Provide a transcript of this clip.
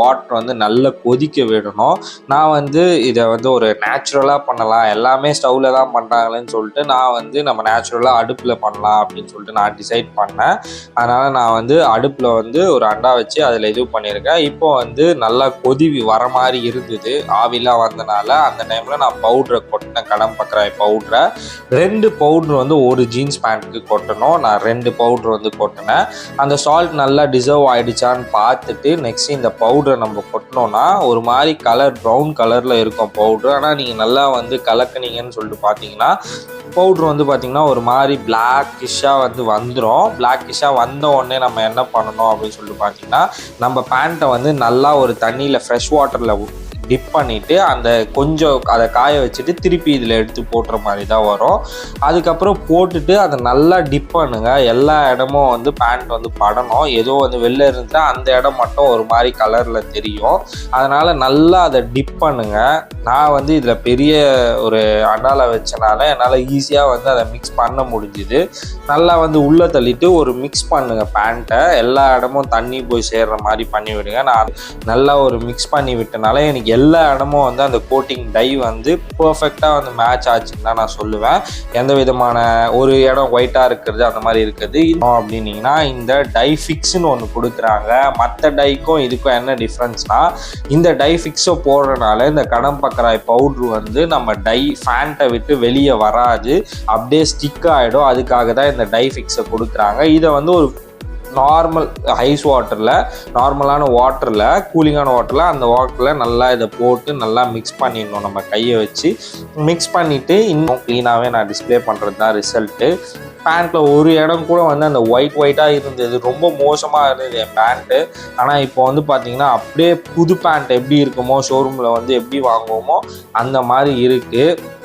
Water வந்து நல்லா கொதிக்க விடணும். நான் வந்து இதை வந்து ஒரு நேச்சுரலாக பண்ணலாம். எல்லாமே ஸ்டவ்வில் தான் பண்ணுறாங்களேன்னு சொல்லிட்டு நான் வந்து நம்ம நேச்சுரலாக அடுப்பில் பண்ணலாம் அப்படின்னு சொல்லிட்டு நான் டிசைட் பண்ணேன். அதனால் நான் வந்து அடுப்பில் வந்து ஒரு அண்டா வச்சு அதில் இது பண்ணியிருக்கேன். இப்போ வந்து நல்லா கொதி வர மாதிரி இருந்தது. ஆவிலாம் வந்தனால அந்த டைமில் நான் பவுட்ரை கொட்டினேன் கடம் பக்கராய் பவுட்ரை ரெண்டு பவுட்ரு வந்து ஒரு ஜீன்ஸ் பேண்ட்டுக்கு கொட்டணும். நான் ரெண்டு பவுட்ரு வந்து கொட்டினேன். அந்த சால்ட் நல்லா டிசர்வ் ஆகிடுச்சான்னு பார்த்துட்டு நெக்ஸ்ட் இந்த பவுடர் நம்ம கொட்டினோன்னா ஒரு மாதிரி கலர் ப்ரௌன் கலரில் இருக்கும் பவுட்ரு ஆனால் நீங்கள் நல்லா வந்து கலக்குனீங்கன்னு சொல்லிட்டு பார்த்தீங்கன்னா பவுட்ரு வந்து பார்த்தீங்கன்னா ஒரு மாதிரி பிளாக்கிஷாக வந்து வந்துடும் பிளாக்கிஷாக வந்த உடனே நம்ம என்ன பண்ணணும் அப்படின்னு சொல்லிட்டு பார்த்தீங்கன்னா நம்ம பேண்ட்டை வந்து நல்லா ஒரு தண்ணியில் ஃப்ரெஷ் வாட்டரில் டிப் பண்ணிவிட்டு அந்த கொஞ்சம் அதை காய வச்சுட்டு திருப்பி இதில் எடுத்து போட்டுற மாதிரி தான் வரும். அதுக்கப்புறம் போட்டுட்டு அதை நல்லா டிப் பண்ணுங்க. எல்லா இடமும் வந்து பேண்ட் வந்து படணும். ஏதோ வந்து வெளில இருந்தால் அந்த இடம் மட்டும் ஒரு மாதிரி கலரில் தெரியும். அதனால் நல்லா அதை டிப் பண்ணுங்க. நான் வந்து இதில் பெரிய ஒரு அண்டால வச்சனால என்னால் ஈஸியாக வந்து அதை மிக்ஸ் பண்ண முடிஞ்சுது. நல்லா வந்து உள்ளே தள்ளிட்டு ஒரு மிக்ஸ் பண்ணுங்க பேண்ட்டை எல்லா இடமும் தண்ணி போய் சேர்ற மாதிரி பண்ணி விடுங்க நான் நல்லா ஒரு மிக்ஸ் பண்ணி விட்டனால எனக்கு எல்லா இடமும் வந்து அந்த கோட்டிங் டை வந்து பர்ஃபெக்டாக வந்து மேட்ச் ஆச்சுன்னு தான் நான் சொல்லுவேன். எந்த விதமான ஒரு இடம் ஒயிட்டாக இருக்கிறது அந்த மாதிரி இருக்குது. இன்னும் அப்படின்னீங்கன்னா இந்த டை ஃபிக்ஸ்னு ஒன்று கொடுக்குறாங்க. மற்ற டைக்கும் இதுக்கும் என்ன டிஃப்ரென்ஸ்னால் இந்த டை ஃபிக்ஸை போடுறதுனால இந்த கடம் பக்கராய் பவுட்ரு வந்து நம்ம டை ஃபேண்ட்டை விட்டு வெளியே வராது. அப்படியே ஸ்டிக் ஆகிடும் அதுக்காக தான் இந்த டை ஃபிக்ஸை கொடுக்குறாங்க. இதை வந்து ஒரு நார்மல் ஐஸ் வாட்டரில் நார்மலான வாட்டரில் கூலிங்கான வாட்டரில் அந்த வாட்டரில் நல்லா இதை போட்டு நல்லா மிக்ஸ் பண்ணிடணும். நம்ம கையை வச்சு மிக்ஸ் பண்ணிவிட்டு இன்னும் க்ளீனாகவே நான் டிஸ்ப்ளே பண்ணுறது தான் ரிசல்ட்டு பேண்ட்டில் ஒரு இடம் கூட வந்து அந்த ஒயிட் ஒயிட்டாக இருந்தது. ரொம்ப மோசமாக இருந்தது என் பேண்ட்டு ஆனால் இப்போ வந்து பார்த்தீங்கன்னா அப்படியே புது பேண்ட் எப்படி இருக்குமோ ஷோரூமில் வந்து எப்படி வாங்குவோமோ அந்த மாதிரி இருக்குது